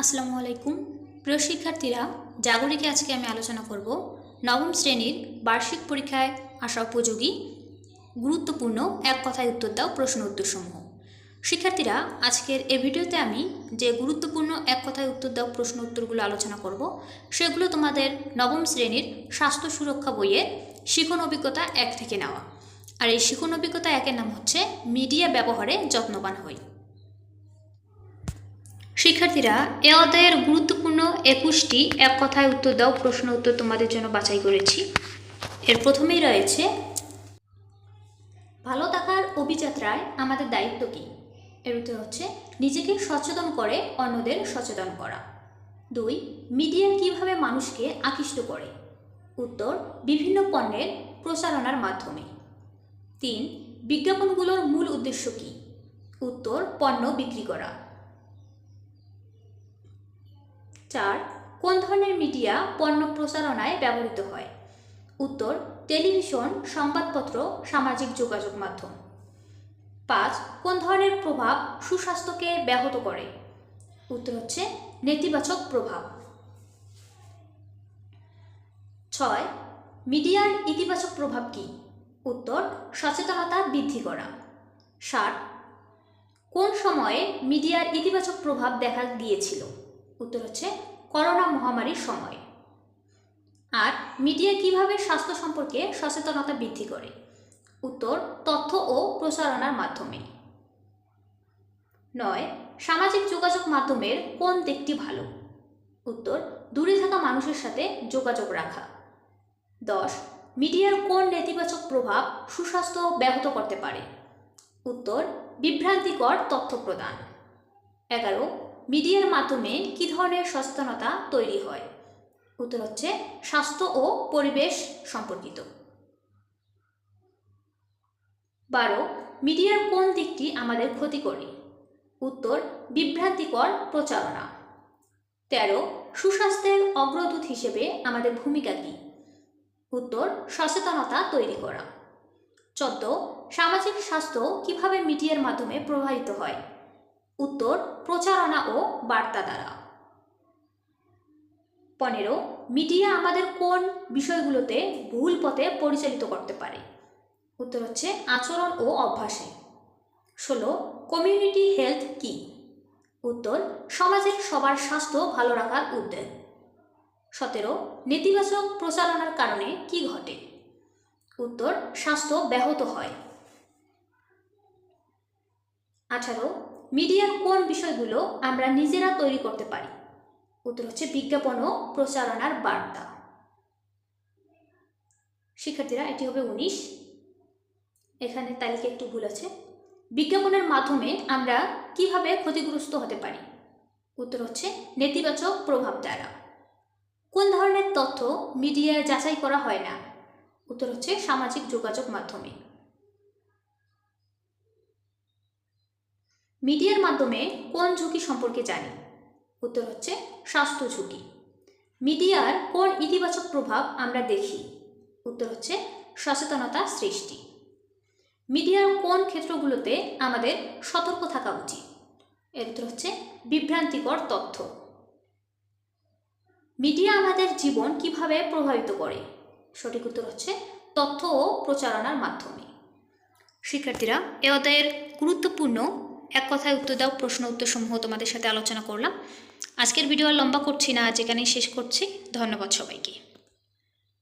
আসসালামু আলাইকুম। প্রিয় শিক্ষার্থীরা, জাগরিকে আজকে আমি আলোচনা করব নবম শ্রেণির বার্ষিক পরীক্ষায় আসা উপযোগী, গুরুত্বপূর্ণ এক কথায় উত্তর দাও প্রশ্ন উত্তরসমূহ। শিক্ষার্থীরা, আজকের এই ভিডিওতে আমি যে গুরুত্বপূর্ণ এক কথায় উত্তর দাও প্রশ্ন উত্তরগুলো আলোচনা করব, সেগুলো তোমাদের নবম শ্রেণির স্বাস্থ্য সুরক্ষা বইয়ের শিখন অভিজ্ঞতা এক থেকে নেওয়া। আর এই শিখন অভিজ্ঞতা একের নাম হচ্ছে মিডিয়া ব্যবহারে যত্নবান হই। শিক্ষার্থীরা, এ অধ্যায়ের গুরুত্বপূর্ণ একুশটি এক কথায় উত্তর দাও, প্রশ্ন উত্তর তোমাদের জন্য বাছাই করেছি। এর প্রথমেই রয়েছে, ভালো থাকার অভিযাত্রায় আমাদের দায়িত্ব কী? এর উত্তর হচ্ছে, নিজেকে সচেতন করে অন্যদের সচেতন করা। দুই, মিডিয়া কীভাবে মানুষকে আকৃষ্ট করে? উত্তর, বিভিন্ন পণ্যের প্রচারণার মাধ্যমে। তিন, বিজ্ঞাপনগুলোর মূল উদ্দেশ্য কী? উত্তর, পণ্য বিক্রি করা। চার, কোন ধরনের মিডিয়া পণ্য প্রচারণায় ব্যবহৃত হয়? উত্তর, টেলিভিশন, সংবাদপত্র, সামাজিক যোগাযোগ মাধ্যম। পাঁচ, কোন ধরনের প্রভাব সুস্বাস্থ্যকে ব্যাহত করে? উত্তর হচ্ছে, নেতিবাচক প্রভাব। ছয়, মিডিয়ার ইতিবাচক প্রভাব কী? উত্তর, সচেতনতা বৃদ্ধি করা। ষাট কোন সময়ে মিডিয়ার ইতিবাচক প্রভাব দেখা দিয়েছিল? উত্তর হচ্ছে করোনা মহামারীর সময়। আর মিডিয়া কীভাবে স্বাস্থ্য সম্পর্কে সচেতনতা বৃদ্ধি করে? উত্তর, তথ্য ও প্রচারণার মাধ্যমে। নয়, সামাজিক যোগাযোগ মাধ্যমের কোন দিকটি ভালো? উত্তর, দূরে থাকা মানুষের সাথে যোগাযোগ রাখা। দশ, মিডিয়ার কোন নেতিবাচক প্রভাব সুস্বাস্থ্য ব্যাহত করতে পারে? উত্তর, বিভ্রান্তিকর তথ্য প্রদান। এগারো মিডিয়ার মাধ্যমে কী ধরনের সচেতনতা তৈরি হয়? উত্তর হচ্ছে, স্বাস্থ্য ও পরিবেশ সম্পর্কিত। বারো, মিডিয়ার কোন দিকটি আমাদের ক্ষতি করে উত্তর, বিভ্রান্তিকর প্রচারণা। তেরো, সুস্বাস্থ্যের অগ্রদূত হিসেবে আমাদের ভূমিকা কী? উত্তর, সচেতনতা তৈরি করা। চোদ্দ, সামাজিক স্বাস্থ্য কীভাবে মিডিয়ার মাধ্যমে প্রভাবিত হয়? উত্তর প্রচারণা ও বার্তা দ্বারা। পনেরো, মিডিয়া আমাদের কোন বিষয়গুলোতে ভুল পথে পরিচালিত করতে পারে? উত্তর হচ্ছে আচরণ ও অভ্যাসে। ষোলো, কমিউনিটি হেলথ কি? উত্তর, সমাজের সবার স্বাস্থ্য ভালো রাখার উদ্যোগ। সতেরো, নেতিবাচক প্রচারণার কারণে কি ঘটে? উত্তর, স্বাস্থ্য ব্যাহত হয়। আঠারো মিডিয়ার কোন বিষয়গুলো আমরা নিজেরা তৈরি করতে পারি? উত্তর হচ্ছে বিজ্ঞাপন ও প্রচারণার বার্তা। শিক্ষার্থীরা, এটি হবে উনিশ। এখানে তালিকা একটু ভুল আছে। বিজ্ঞাপনের মাধ্যমে আমরা কীভাবে ক্ষতিগ্রস্ত হতে পারি? উত্তর হচ্ছে নেতিবাচক প্রভাব দ্বারা। কোন ধরনের তথ্য মিডিয়ায় যাচাই করা হয় না? উত্তর হচ্ছে সামাজিক যোগাযোগ মাধ্যমে। মিডিয়ার মাধ্যমে কোন ঝুঁকি সম্পর্কে জানি? উত্তর হচ্ছে স্বাস্থ্য ঝুঁকি। মিডিয়ার কোন ইতিবাচক প্রভাব আমরা দেখি? উত্তর হচ্ছে সচেতনতা সৃষ্টি। মিডিয়ার কোন ক্ষেত্রগুলোতে আমাদের সতর্ক থাকা উচিত? এর উত্তর হচ্ছে বিভ্রান্তিকর তথ্য। মিডিয়া আমাদের জীবন কীভাবে প্রভাবিত করে? সঠিক উত্তর হচ্ছে তথ্য ও প্রচারণার মাধ্যমে। শিক্ষার্থীরা, এ অধ্যায়ের গুরুত্বপূর্ণ এক কথায় উত্তর দাও, প্রশ্ন উত্তর সমূহ তোমাদের সাথে আলোচনা করলাম। আজকের ভিডিও আর লম্বা করছি না, আজ এখানেই শেষ করছি। ধন্যবাদ সবাইকে।